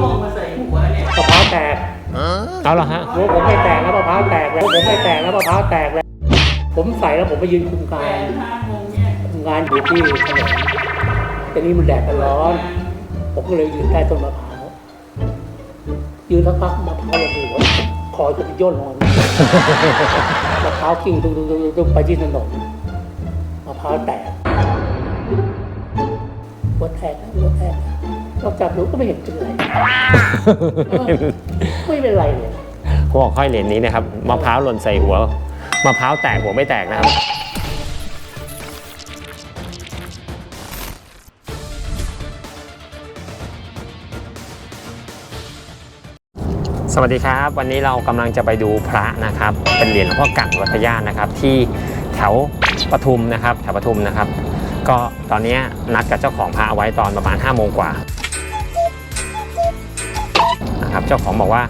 ม่วงมาใส่หัวเนี่ยมะพร้าวแตกเอาเหรอฮะหัวผมไม่แตกแล้วมะพร้าวแตกแล้วผมไม่แตกแล้วมะพร้าวแตกแล้ว ผมใส่แล้วผมไปยืนคุมแปกาดรห้าโมงเนี่ยคุมงานอยู่ที่ถนนแต่นี่มันแดดมันร้อน ผมก็เลยยืนใต้ต้นมะพร้าว ยืนสักพักมะพร้าวระเบิดคอยจะไปย่นลงมามะพร้าวกิ่งตุ้งตุ้งตุ้งตุ้งไปที่ถนนมะพร้าวแตก หัวแตกนะหัวแตกเราจับดูก็ไม่เห็นเป็นไรเออไม่เป็นไรเลยหัวข้อยเหรียญนี้นะครับมะพร้าวหล่นใส่หัวมะพร้าวแตกหัวไม่แตกนะครับสวัสดีครับ วันนี้เรากำลังจะไปดูพระนะครับ เป็นเหรียญหลวงพ่อกั่นวัดพระญาณนะครับ ที่แถวปทุมนะครับแถวปทุมนะครับ ก็ตอนนี้นัดกับเจ้าของพระเอาไว้ตอนประมาณ5้าโมงกว่านะครับเจ้าของบอกว่า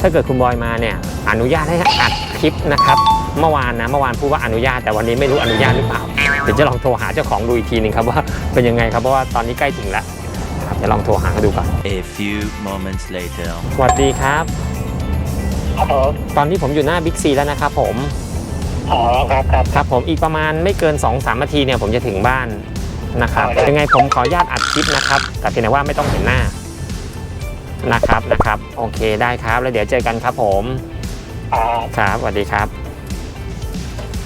ถ้าเกิดคุณบอยมาเนี่ยอนุญาตให้อัดคลิปนะครับ เมื่อวานนะเมื่อวานพูดว่าอนุญาตแต่วันนี้ไม่รู้อนุญาตหรือเปล่าเดี๋ยวจะลองโทรหาเจ้าของดูอีกทีหนึงครับว่าเป็นยังไงครับเพราะว่าตอนนี้ใกล้ถึงแล้วครับจะลองโทรหาเขาดูก่อน A few moments later. สวัสดีครับครับผมตอนนี้ผมอยู่หน้าบิ๊กซีแล้วนะครับผม อ๋อครับครับ ครับผมอีกประมาณไม่เกิน 2-3นาทีเนี่ยผมจะถึงบ้านนะครับได้ ยังไงผมขออนุญาตอัดคลิปนะครับ แต่เพียงแต่ว่าไม่ต้องเห็นหน้านะครับนะครับ โอเคได้ครับ แล้วเดี๋ยวเจอกันครับผมอ่าครับสวัสดีครับ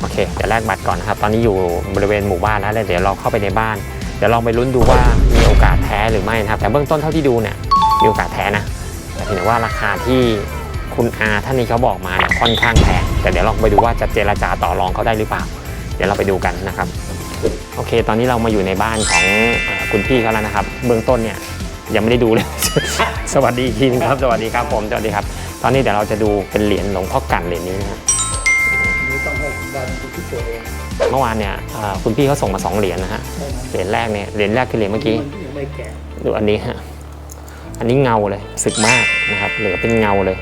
โอเค เดี๋ยวแลกบัตรก่อนนะครับ ตอนนี้อยู่บริเวณหมู่บ้านแล้วแล้วเดี๋ยวเราเข้าไปในบ้าน เดี๋ยวลองไปลุ้นดูว่ามีโอกาสแท้หรือไม่นะครับ แต่เบื้องต้นเท่าที่ดูเนี่ยมีโอกาสแท้นะแต่เพียงแต่ว่าราคาที่ คุณอาท่านนี้เขาบอกมาเนี่ยค่อนข้างแพงแต่เดี๋ยวลองไปดูว่าจะเจรจาต่อรองเขาได้หรือเปล่า เดี๋ยวเราไปดูกันนะครับโอเค ตอนนี้เรามาอยู่ในบ้านของคุณพี่เขาแล้วนะครับ เบื้องต้นเนี่ยยังไม่ได้ดูเลย สวัสดีทีนครับ สวัสดีครับผมสวัสดีครับ ตอนนี้เดี๋ยวเราจะดูเป็นเหรียญหลวงพ่อกันเหรียญนี้นะนี่ต้องให้คุณพี่ตัวเองเมื่อวานเนี่ยคุณพี่เขาส่งมาสองเหรียญนะฮะเหรียญแรกเนี่ยเหรียญแรกคือเหรียญเมื่อกี้ดูอันนี้ฮะอันนี้เงาเลยสึกมากนะครับเหลือเป็นเงาเลย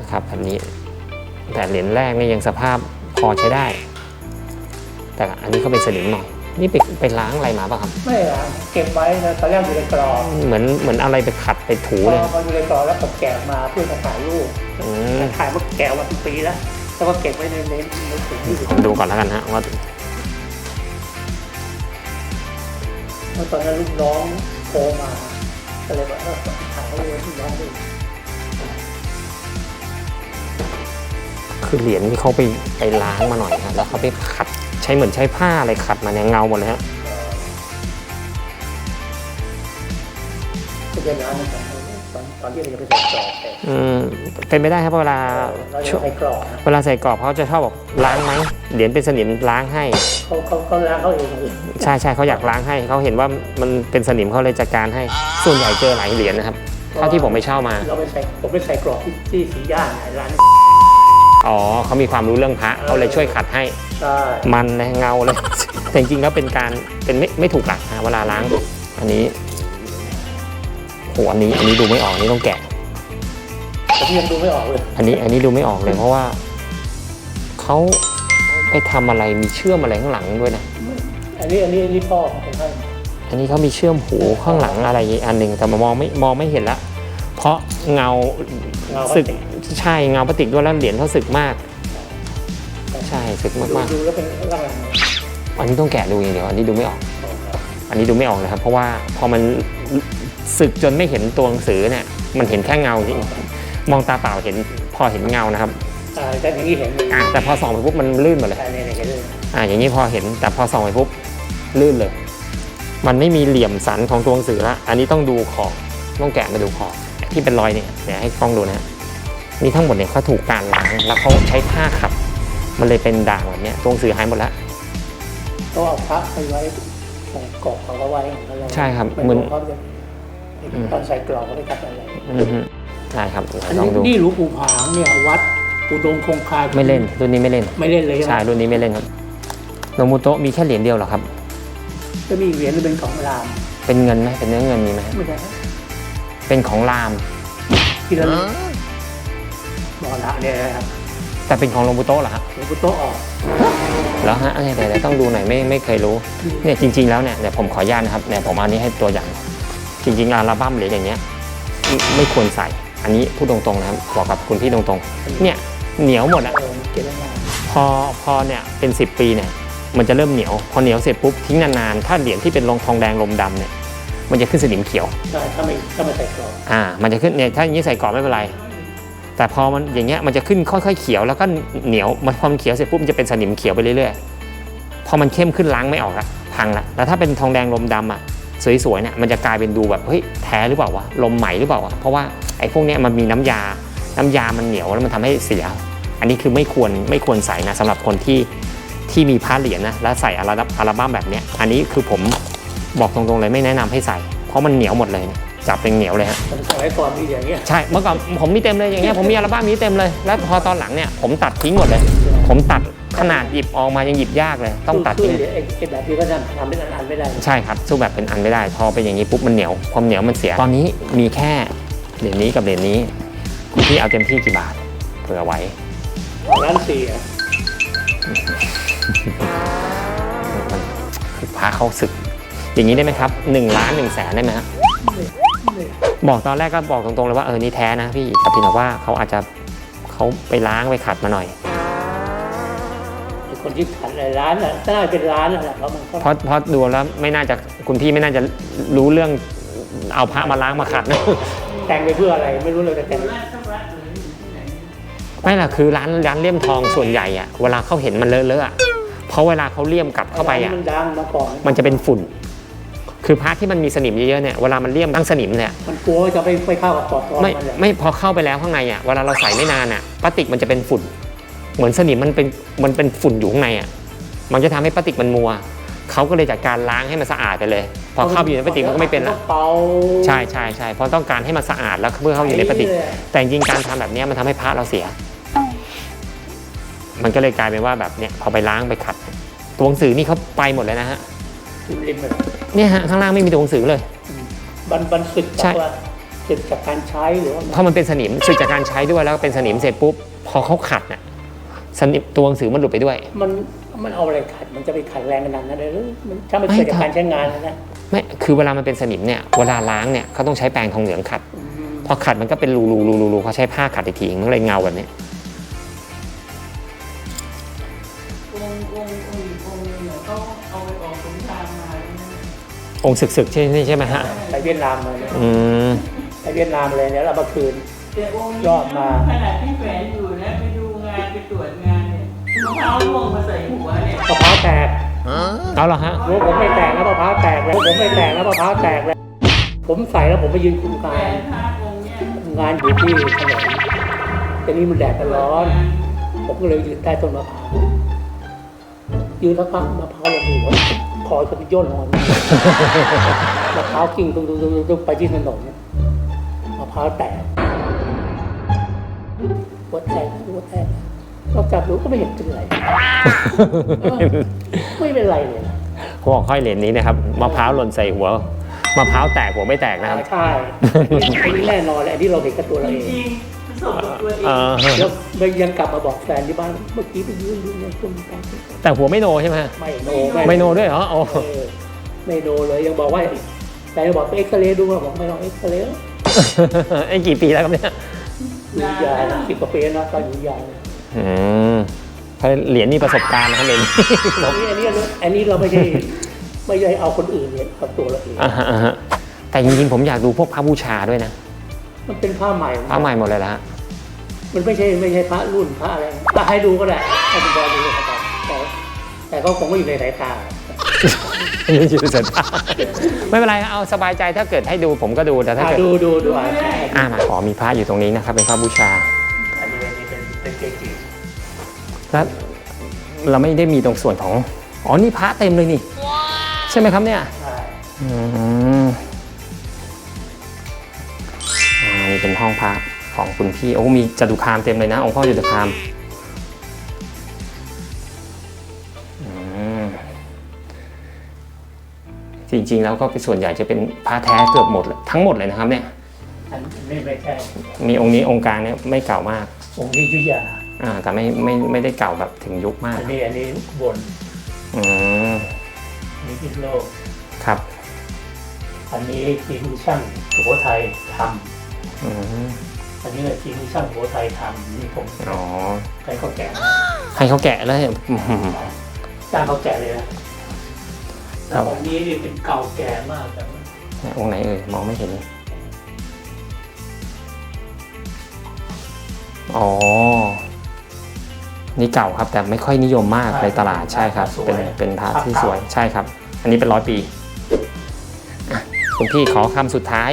นะครับแบบนี้ แต่เหรียญแรกนี่ยังสภาพพอใช้ได้ แต่อันนี้เขาเป็นสนิมหน่อยนี่ไปไปล้างอะไรมาป่ะครับ ไม่ละเก็บไว้นะตอนแรกอยู่ในกรอบเหมือนเหมือนอะไรไปขัดไปถูพอเลยพออยู่ในกรอบแล้วผมแกะมาเพื่อมาถ่ายรูปอืมถ่ายมาแกะมาเป็นปีแล้วแล้วก็เก็บไว้ในในในถุงอยู่ผมดูก่อนแล้วกันฮะว่าเมื่อตอนนั้นลูกน้องโทรมาก็เลยบอกเออถ่ายให้ลูกน้องดู คือเหรียญที่เขาไปไปล้างมาหน่อยครับแล้วเขาไปขัดใช้เหมือนใช้ผ้าอะไรขัดมาเนี่ยเงาหมดเลยฮะจะเป็นร้านนะครับตอนตอนที่เราจะไปใส่กรอบแต่อืมเป็นไม่ได้ครับเพราะเวลาเราจะช่วงใส่กรอบนะเวลาใส่กรอบเขาจะชอบบอกล้างไหมเหรียญเป็นสนิมล้างให้เขาเขาเขาล้างเขาเองเลยใช่ใช่เขาอยากล้างให้เขาเห็นว่ามันเป็นสนิมเขาเลยจัดการให้ ส่วนใหญ่เจอหลายเหรียญนะครับเท่าที่ผมไปเช่ามา เราไปใส่ผมไปใส่กรอบที่ที่สีย่านไหนร้าน อ๋อเขามีความรู้เรื่องพระเขาเลยช่วยขัดให้ ใช่มันเลยเงาเลย แต่จริงๆแล้วเป็นการเป็นไม่ไม่ถูกหลักนะเวลาล้าง อันนี้โหอันนี้อันนี้ดูไม่ออกอันนี้ต้องแกะ แต่ที่ยังดูไม่ออกเลยอันนี้อันนี้ดูไม่ออกเลยเพราะว่าเขาไปทำอะไรมีเชื่อมอะไรข้างหลังด้วยนะ อันนี้อันนี้อันนี้พ่อผมให้อันนี้เขามีเชื่อมหูข้างหลังอะไรอันหนึ่งแต่มองไม่มองไม่เห็นละ เพราะ เงาเงาสึกใช่เงาพลาสติกด้วยแล้วเหรียญเขาสึกมาก ใช่สึกดูมากดูแล้วเป็นร่างอะไรๆอันนี้ต้องแกะดูอย่างเดียวอันนี้ดูไม่ออก อันนี้ดูไม่ออกเลยครับ เพราะว่าพอมันสึกจนไม่เห็นตัวหนังสือเนี่ยมันเห็นแค่เงาจริงมองตาเปล่าเห็นพอเห็นเงานะครับอ่าแต่อย่างนี้เห็นเลยอะแต่พอส่องไปปุ๊บมันลื่นหมดเลยอันนี้เห็นเลยอะอย่างนี้พอเห็นแต่พอส่องไปปุ๊บลื่นเลย มันไม่มีเหลี่ยมสันของตัวหนังสือละอันนี้ต้องดูขอบต้องแกะมาดูขอบ ที่เป็นรอยเนี่ยเดี๋ยวให้กล้องดูนะฮะนี่ทั้งหมดเนี่ยเขาถูกการล้างแล้วเขาใช้ผ้าขัดมันเลยเป็นด่างแบบเนี้ยตัวหนังสือหายหมดแล้วก็เอาพระไปไว้ใส่กรอบเขาก็ไว้ของเราใช่ครับไม่เหมือนรู้เขาจะตอนใส่กรอบเขาไปตัดอะไรอือฮึใช่ครับอันลอนี้งดูนี่หลวงปู่ผางเนี่ยวัดอุดมคงคาไม่เล่นรุ่นนี้ไม่เล่น ไม่เล่นเลยใช่ใช่ไหมรุ่นนี้ไม่เล่นครับโนมุโตะมีแค่เหรียญเดียวเหรอครับจะมีเหรียญหรือเป็นของราม เป็นเงินไหมเป็นเนื้อเงินมีไหมไม่ใช่ เป็นของราม ที่เราบอกละเนี่ยนะครับแต่เป็นของโนมุโตะเหรอฮะหลวงปู่โตะออกแล้วฮะเดี๋ยวเดี๋ยวต้องดูหน่อยไม่ไม่เคยรู้เนี่ยจริง ๆแล้วเนี่ยเดี๋ยวผมขออนุญาตนะครับเนี่ยผมเอาอันนี้ให้ตัวอย่าง จริงๆอัลบั้มเหรียญอย่างเงี้ยไม่ไม่ควรใส่ อันนี้พูดตรงๆนะครับบอกกับคุณพี่ตรงๆ เนี่ยเหนียวหมดอะ เออเก็บไว้นานพอพอเนี่ยเป็น 10 ปีเนี่ยมันจะเริ่มเหนียว พอเหนียวเสร็จปุ๊บทิ้งนานๆ ถ้าเหรียญที่เป็นรองทองแดงลมดำเนี่ย มันจะขึ้นสนิมเขียวใช่ถ้าไม่ถ้าไม่ใส่กรอบอ่ามันจะขึ้นเนี่ยถ้าอย่างนี้ใส่กรอบไม่เป็นไร แต่พอมันอย่างเงี้ยมันจะขึ้นค่อยๆเขียวแล้วก็เหนียวมันพอมันเขียวเสร็จปุ๊บมันจะเป็นสนิมเขียวไปเรื่อยๆพอมันเข้มขึ้นล้างไม่ออกละพังละแล้วถ้าเป็นทองแดงลมดำอะสวยๆเนี่ยมันจะกลายเป็นดูแบบเฮ้ยแท้หรือเปล่าวะลมใหม่หรือเปล่าวะเพราะว่าไอ้พวกเนี้ยมันมีน้ำยา น้ำยามันเหนียวแล้วมันทำให้เสีย อันนี้คือไม่ควรไม่ควรใส่นะสำหรับคนที่ที่มีผ้าเหรียญนะแล้วใส่อัลบั้มอัลบั้มแบบเนี้ยอันนี้คือผม บอกตรงๆเลยไม่แนะนำให้ใส่ เพราะมันเหนียวหมดเลยเนี่ยจับเป็นเหนียวเลยฮะมันสมัยก่อนมีอย่างเงี้ยใช่เมื่อก่อนผมมีเต็มเลยอย่างเงี้ยผมมีอัลบั้มนี้เต็มเลยแล้วพอตอนหลังเนี่ยผมตัดทิ้งหมดเลย ผมตัดขนาดหยิบออกมายังหยิบยากเลย ต้องตัดสู้ทิ้งสู้ไอ้ไอ้แบบนี้ก็ทำทำเป็นอันๆไม่ได้ใช่ครับสู้แบบเป็นอันไม่ได้ พอเป็นอย่างนี้ปุ๊บมันเหนียวความเหนียวมันเสียตอนนี้มีแค่เหรียญนี้กับเหรียญนี้คุณพี่เอาเต็มที่กี่บาทเผื่อไว้ร้านสี่อะมันคือพาเข้าศึก อย่างนี้ได้ไหมครับ1ล้าน1แสนได้ไหมฮะบอกตอนแรกก็บอกตรงๆเลยว่าเออนี่แท้นะพี่แต่เพียงแต่ว่าเขาอาจจะเขาไปล้างไปขัดมาหน่อย ไอ้คนที่ขัดในร้านอะน่าจะเป็นร้านอะแหละเพราะมันก็เพราะเพราะดูแล้วไม่น่าจะคุณพี่ไม่น่าจะรู้เรื่องเอาพระมาล้างมาขัดนะ แต่งไปเพื่ออะไรไม่รู้เลยแต่แต่งราชวัฒน์หรืออยู่ที่ไหนไม่ล่ะคือร้านร้านเลี่ยมทองส่วนใหญ่อะเวลาเขาเห็นมันเลอะๆอะเพราะเวลาเขาเลี่ยมกลับเข้าไปอะมันดังมาก่อนมันจะเป็นฝุ่น คือพระที่มันมีสนิมเยอะๆเนี่ยเวลามันเลี่ยมตั้งสนิมเนี่ยมันกลัวว่าจะไปไปเข้ากับปอดตอนไม่มันแหละไม่พอเข้าไปแล้วข้างในอะเวลาเราใส่ไม่นานอะพลาสติกมันจะเป็นฝุ่น เหมือนสนิมมันเป็นมันเป็นฝุ่นอยู่ข้างในอะมันจะทำให้พลาสติกมันมัวเขาก็เลยจัดการล้างให้มันสะอาดไปเลย พอเข้าไปอยู่ในพลาสติกมันก็ไม่เป็นละ เป่าใช่ใช่ใช่เพราะต้องการให้มันสะอาดแล้วเพื่อเข้าอยู่ในพลาสติกแต่จริงๆการทำแบบเนี้ยมันทำให้พระเราเสีย มันก็เลยกลายเป็นว่าแบบเนี้ยพอไปล้างไปขัด ตัวหนังสือนี่เขาไปหมดเลยนะฮะริมๆเลย เนี่ยฮะข้างล่างไม่มีตัวหนังสือเลย บันบันสึกใช่จากว่าสึกจากการใช้หรือว่าเพราะมันเป็นสนิมสึกจากการใช้ด้วยแล้วก็เป็นสนิมเสร็จปุ๊บพอเขาขัดเนี่ยสนิมตัวหนังสือมันหลุดไปด้วย มันมันเอาอะไรขัดมันจะไปขัดแรงขนาดนั้นเลยหรือมันถ้ามันไม่เกิดจากครับการใช้งานนะนะไม่คือเวลามันเป็นสนิมเนี่ยเวลาล้างเนี่ยเขาต้องใช้แปรงทองเหลืองขัดอืมพอขัดมันก็เป็นรูรูรูรูรูเขาใช้ผ้าขัดอีกทีมันก็เลยเงาแบบเนี้ย องค์ศึกๆใช่ใช่ใช่ไหมฮะไปเวียดนามมาเลยอืมไปเวียดนามเลยแล้วเรามาคืน แต่องค์นี้ยอดมา ขนาดที่แฝนอยู่นะไปดูงานไปตรวจงานเนี่ยมะพร้าวร่วงมาใส่หัวเนี่ย มะพร้าวแตกเอาเหรอฮะรู้ผมไม่แตกแล้วมะพร้าวแตกแล้วผมไม่แตกแล้วมะพร้าวแตกแล้วผมใส่แล้วผมไปยืนคุมแฝงานนพระองค์เนี่ยงานอยู่ที่ถนนแต่นี้มันแดดมันร้อน ผมก็เลยยืนใต้ต้นมะพร้าวยืนแล้วพักมะพร้าวลงหัว คอยจะไปย่นลงมามะพร้าวกิ่งตุ้งตุ้งตุ้งตุ้งไปที่ถนนมะพร้าวแตกหัวแตกหัวแตกเราจับดูก็ไม่เห็นเป็นไรเออไม่เป็นไรเลยนะหัวข้อยเหรียญนี้นะครับมะพร้าวหล่นใส่หัวมะพร้าวแตกหัวไม่แตกนะครับ ใช่อันนี้แน่นอนเลยอันนี้เราเห็นกับตัวเราจเอง ริงๆประสบกับตัวเองอ่าแล้วมันยังกลับมาบอกแฟนที่บ้านเมื่อกี้ไปยืนยืนยังต้นตาแต่หัวไม่โนใช่ไหมฮะไม่โนไม่โนด้วยเหรอโอ้เออไม่โนเลยยังบอกว่าแต่บอกไปเอ็กซเรย์ดูว่าบอกไม่ลองเอ็กซเรย์ไอ้กี่ปีแล้วครับเนี่ยอยู่ยาสิบกว่าปีนะตอนอยู่ยาอืมเขาเหรียญนี่ประสบการณ์นะครับเหรียญอันนี้อันนี้อันนี้เราไม่ใช่ไม่ใช่เอาคนอื่นเนี่ยเอาตัวเราเองอ่าฮะอ่าฮะแต่จริงๆผมอยากดูพวกพระบูชาด้วยนะ มันเป็นผ้าใหม่พระใหม่หมดเลยละฮะมันไม่ใช่ไม่ใช่พระรุ่นพระอะไรถ้าให้ดูก็ได้ให้คุณบอยดูก็ได้แต่แต่ก็คงไม่อยู่ในสายตาไม่อยู่สายตาไม่เป็นไรครับเอาสบายใจถ้าเกิดให้ดูผมก็ดูแต่ถ้าอะเกิดดูดูดูอะอ่ามาขอมีพระอยู่ตรงนี้นะครับ เป็นพระบูชาอันนี้อันนี้เป็นเป็นเกจิแล้วเราไม่ได้มีตรงส่วนของอ๋อนี่พระเต็มเลยนี่ ใช่ไหมครับเนี่ย ใช่ อืม เป็นห้องพระของคุณพี่โอ้มีจตุคามเต็มเลยนะองค์พ่อจตุคามอืมจริงๆแล้วก็เป็นส่วนใหญ่จะเป็นพระแท้เกือบหมดเลยทั้งหมดเลยนะครับเนี่ยอันนี้ไม่ใช่มีองค์นี้องค์กลางเนี่ยไม่เก่ามาก องค์นี้ยุธยาอ่าแต่ไม่ไม่ไม่ได้เก่าแบบถึงยุคมากอันนี้อันนี้บนอืมอันนี้พิษณุโลกครับ อันนี้ทีมช่างสุโขทัยท อืมอันนี้เลยทีมช่างหัวไทยทำนี่ผมอ๋อให้เขาแกะให้เขาแกะแล้วเนี่ยอื้อหือจ้างเขาแกะเลยนะแต่องค์นี้นี่เป็นเก่าแก่มากแต่ว่าองค์ไหนเอ่ยมองไม่เห็นอ๋อ นี่เก่าครับแต่ไม่ค่อยนิยมมากในตลาดใช่ครับ เป็นเป็นพระที่สวยใช่ครับ อันนี้เป็นร้อยปีอะคุณพี่ขอคำสุดท้าย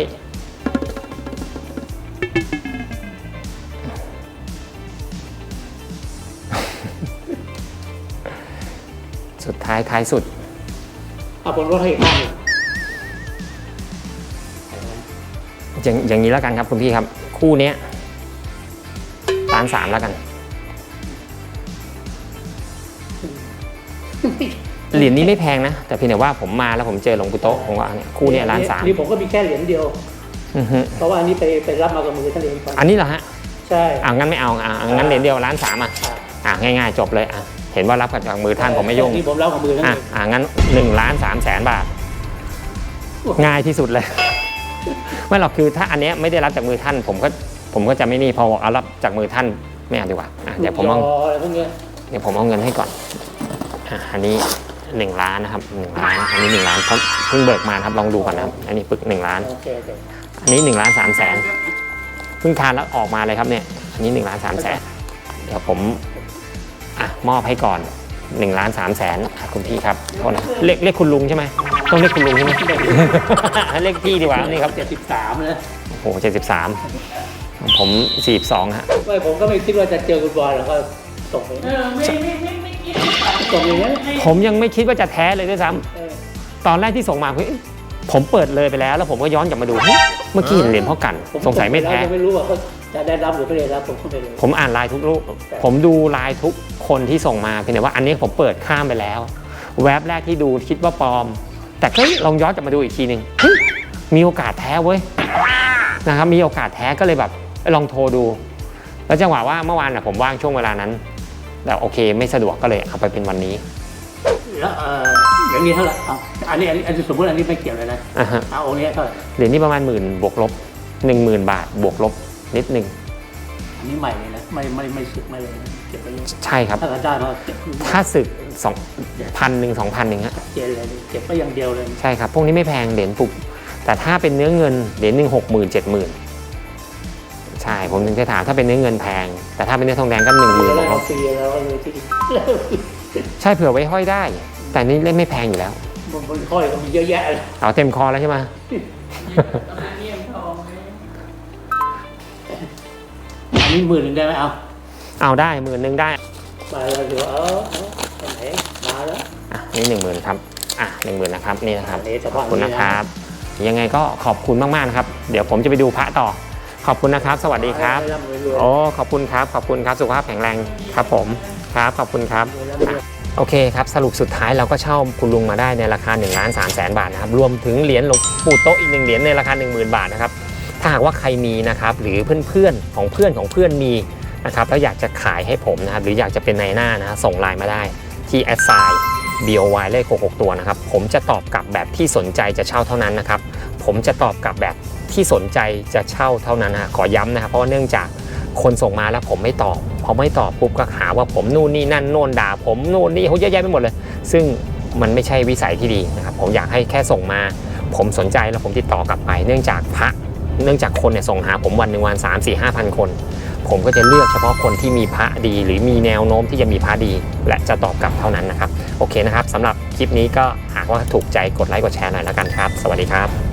ท้ายท้ายสุดเอาผมลดให้อีกห้าหมื่นอย่างอย่างนี้แล้วกันครับคุณพี่ครับ คู่เนี้ยล้านสามแล้วกัน เหรียญนี้ไม่แพงนะ แต่เพียงแต่ว่าผมมาแล้วผมเจอหลวงปู่โตะผมว่าเนี่ยคู่เนี้ยล้านสามนี่ผมก็มีแค่เหรียญเดียวอือฮึเพราะว่าอันนี้ไปไปรับมากับมือท่านเองไปอันนี้เหรอฮะใช่อ่างั้นไม่เอาอ่างั้นเหรียญเดียวล้านสามอะ อะอ่าง่ายๆจบเลยอะเห็นว่ารับจากมือท่านผมไม่ยุ่งนี่ผมรับกับมือท่านอะเองอ่างั้นหนึ่งล้านสามแสนบาท ง่ายที่สุดเลยไม่หรอกคือถ้าอันเนี้ยไม่ได้รับจากมือท่าน ผมก็ผมก็จะไม่นี่พอเอารับจากมือท่านไม่เอาดีกว่าอะเดี๋ยวผมเอายออะไรพวกเนี้ยเดี๋ยวผมเอาเงินให้ก่อนอะอันนี้หนึ่งล้านนะครับหนึ่งล้านอันนี้หนึ่งล้านเพราะเพิ่งเบิกมานะครับลองดูก่อนนะครับอันนี้ปึกหนึ่งล้านโอเคโอเคอันนี้หนึ่งล้านสามแสนเพิ่งทานแล้วออกมาเลยครับเนี่ยอันนี้หนึ่งล้านสามแสนเดี๋ยวผม อะมอบให้ก่อนหนึ่งล้านสามแสนอะคุณพี่ครับโทษนะเรียกเรียกคุณลุงใช่ไหมต้องเรียกคุณลุงใช่ไหมเรียกพี่ดีกว่านี่ครับเจ็ดสิบสามนะโอ้โหเจ็ดสิบสามผมสี่สองฮะไม่ผมก็ไม่คิดว่าจะเจอคุณบอยแล้วก็ส่งไปเออไม่ไม่ไม่ไม่คิดส่งอย่างนี้ยผมยังไม่คิดว่าจะแท้เลยด้วยซ้ำเออตอนแรกที่ส่งมาเฮ้ยผมเปิดเลยไปแล้ว แล้วผมก็ย้อนกลับมาดูเฮ้ยเมื่อกี้เห็นเหรียญพ่อกันผมสงสัยไม่แท้ผมไม่รู้ว่าเขา จะได้รับหรือไม่ได้รับผมก็ไม่รู้ผมอ่านไลน์ทุกรูป ผมดูไลน์ทุกคนที่ส่งมาเพียงแต่ว่าอันนี้ผมเปิดข้ามไปแล้ว แว็บแรกที่ดูคิดว่าปลอม แต่ก็ลองย้อนกลับมาดูอีกทีหนึ่งเฮ้ยมีโอกาสแท้เว้ยนะครับมีโอกาสแท้ก็เลยแบบลองโทรดู แล้วจังหวะว่าเมื่อวานน่ะผมว่างช่วงเวลานั้น แต่โอเคไม่สะดวกก็เลยเอาไปเป็นวันนี้แล้วเอออย่างนี้เท่าไหร่อะอันนี้อันนี้อันนี้สมมติอันนี้ไม่เกี่ยวเลยนะอ่าฮะเอาองค์นี้เท่าไหร่เหรียญนี้ประมาณหมื่นบวกลบหนึ่งหมื่นบาทบวกลบ นิดนึงอันนี้ใหม่เลยนะไม่ไม่ไม่สึกไม่เลยนะเก็บไปเลยใช่ครับ ถ้าเกิดได้ก็เก็บถ้าศึกสองพันหนึ่งสองพันหนึ่งฮะเจนเลยเก็บไปอย่างเดียวเลยใช่ครับ พวกนี้ไม่แพงเหรียญปุกแต่ถ้าเป็นเนื้อเงินเหรียญหนึ่งหกหมื่นเจ็ดหมื่นใช่ผมถึงจะถามถ้าเป็นเนื้อเงินแพง แต่ถ้าเป็นเนื้อทองแดงก็หนึ่งหมื่นแล้วเอาฟรีแล้วก็เลยที่ใช่เผื่อไว้ห้อยได้ แต่นี่เล่นไม่แพงอยู่แล้วบนบนค่อยก็มีเยอะแยะเลยเอาเต็มคอแล้วใช่ไหม นนี้หมื่นหนึ่งได้ไหมเอาเอาได้หมื่นหนึ่งได้มาแล้วเดี๋ยวเอาเอาไปไหนมาแล้ว อะนี่หนึ่งหมื่นครับอะหนึ่งหมื่นนะครับนี่นะครับอันนี้เฉขพาะอบคุณนะครับ ยังไงก็ขอบคุณมากๆนะครับ เดี๋ยวผมจะไปดูพระต่อ ขอบคุณนะครับ สวัสดีครับร่ำรวยรวย โอ้ขอบคุณครับขอบคุณครับสุขภาพแข็งแรงครับผมครับขอบคุณครับร่ำรวยรวยโอเคครับสรุปสุดท้ายเราก็เช่าคุณลุงมาได้ในราคา1นึ่งล้านสามแสนบาทนะครับรวมถึงเหรียญหลวงปู่โต๊ะอีกหนึ่งเหรียญในราคา 1 0,000 บาทนะครับถ้า หากว่าใครมีนะครับหรือเพื่อนๆของเพื่อนของเพื่อนมีนะครับแล้วอยากจะขายให้ผมนะครับหรืออยากจะเป็นในหน้านะส่งไลน์มาได้ที่แอดไซน์ BOY เลข66ตัวนะครับผมจะตอบกลับแบบที่สนใจจะเช่าเท่านั้นนะครับผมจะตอบกลับแบบที่สนใจจะเช่าเท่านั้นนะขอย้ำนะครับเพราะว่าเนื่องจากคนส่งมาแล้วผมไม่ตอบพอไม่ตอบปุ๊บก็หาว่าผมนู่นนี่นั่นโน่นด่าผมนู่นนี่เขาเยอะแยะไปหมดเลย ซึ่งมันไม่ใช่วิสัยที่ดีนะครับผมอยากให้แค่ส่งมา ผมสนใจแล้วผมติดต่อกลับไป เนื่องจากพระ เนื่องจากคนเนี่ยส่งหาผมวันหนึ่งวันสามสี่ห้าพันคน ผมก็จะเลือกเฉพาะคนที่มีพระดี หรือมีแนวโน้มที่จะมีพระดี และจะตอบกลับเท่านั้นนะครับ โอเคนะครับสำหรับคลิปนี้ก็หากว่าถูกใจกดไลค์กดแชร์หน่อยแล้วกันครับ สวัสดีครับ